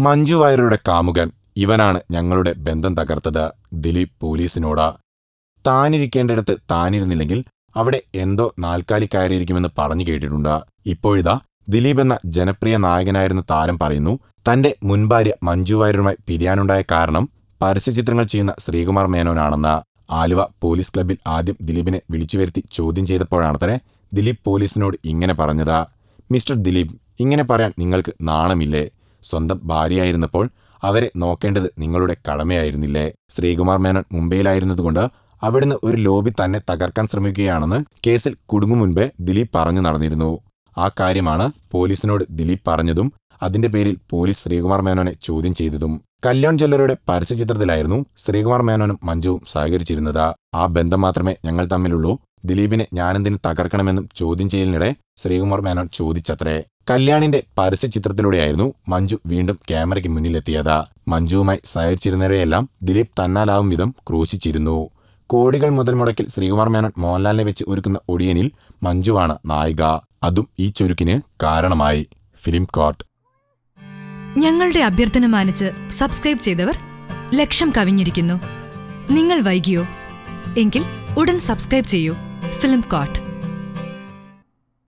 മഞ്ജു വാര്യരുടെ കാമുകൻ ഇവനാണ് ഞങ്ങളുടെ ബന്ധം തകർത്തത്. ദിലീപ് പോലീസിനോട്. താനിരിക്കേണ്ടിടത്ത് താനിരുന്നില്ലെങ്കിൽ അവിടെ എന്തോ നാൽക്കാലി കയറിയിരിക്കുമെന്ന് പറഞ്ഞു കേട്ടിട്ടുണ്ട്. ഇപ്പോഴിതാ ദിലീപ് എന്ന ജനപ്രിയ നായകനായിരുന്ന താരം പറയുന്നു തന്റെ മുൻഭാര്യ മഞ്ജു വാര്യരുമായി പിരിയാനുണ്ടായ കാരണം പരസ്യചിത്രങ്ങൾ ചെയ്യുന്ന ശ്രീകുമാർ മേനോനാണെന്ന്. ആലുവ പോലീസ് ക്ലബിൽ ആദ്യം ദിലീപിനെ വിളിച്ചു വരുത്തി ചോദ്യം ചെയ്തപ്പോഴാണത്രേ ദിലീപ് പോലീസിനോട് ഇങ്ങനെ പറഞ്ഞത്. മിസ്റ്റർ ദിലീപ് ഇങ്ങനെ പറയാൻ നിങ്ങൾക്ക് നാണമില്ലേ? സ്വന്തം ഭാര്യയായിരുന്നപ്പോൾ അവരെ നോക്കേണ്ടത് നിങ്ങളുടെ കടമയായിരുന്നില്ലേ? ശ്രീകുമാർ മേനോൻ മുംബൈയിലായിരുന്നതുകൊണ്ട് അവിടുന്ന് ഒരു ലോബി തന്നെ തകർക്കാൻ ശ്രമിക്കുകയാണെന്ന് കേസിൽ കുടുങ്ങും മുൻപേ ദിലീപ് പറഞ്ഞു നടന്നിരുന്നു. ആ കാര്യമാണ് പോലീസിനോട് ദിലീപ് പറഞ്ഞതും അതിന്റെ പേരിൽ പോലീസ് ശ്രീകുമാർ മേനോനെ ചോദ്യം ചെയ്തതും. കല്യാൺ ജ്വല്ലറിയുടെ പരസ്യചിത്രത്തിലായിരുന്നു ശ്രീകുമാർ മേനോനും മഞ്ജുവും സഹകരിച്ചിരുന്നത്. ആ ബന്ധം മാത്രമേ ഞങ്ങൾ തമ്മിലുള്ളൂ. ദിലീപിനെ ഞാനെന്തിന് തകർക്കണമെന്നും ചോദ്യം ചെയ്യലിനിടെ ശ്രീകുമാർ മേനോൻ ചോദിച്ചത്രേ. കല്യാണിന്റെ പരസ്യ ചിത്രത്തിലൂടെയായിരുന്നു മഞ്ജു വീണ്ടും ക്യാമറയ്ക്ക് മുന്നിലെത്തിയത്. മഞ്ജുവുമായി സഹകരിച്ചിരുന്നവരെയെല്ലാം ദിലീപ് തന്നാലാവും വിധം ക്രൂശിച്ചിരുന്നു. കോടികൾ മുതൽ മുടക്കിൽ ശ്രീകുമാർ മേനോൻ മോഹൻലാലിനെ വെച്ച് ഒരുക്കുന്ന ഒടിയനിൽ മഞ്ജുവാണ് നായിക. അതും ഈ ചുരുക്കിന് കാരണമായി. Film court. ഞങ്ങളുടെ അഭ്യർത്ഥന മാനിച്ച് സബ്സ്ക്രൈബ് ചെയ്തവർ ലക്ഷം കവിഞ്ഞിരിക്കുന്നു. നിങ്ങൾ വൈകിയോ? എങ്കിൽ ഉടൻ സബ്സ്ക്രൈബ് ചെയ്യൂ. Film coat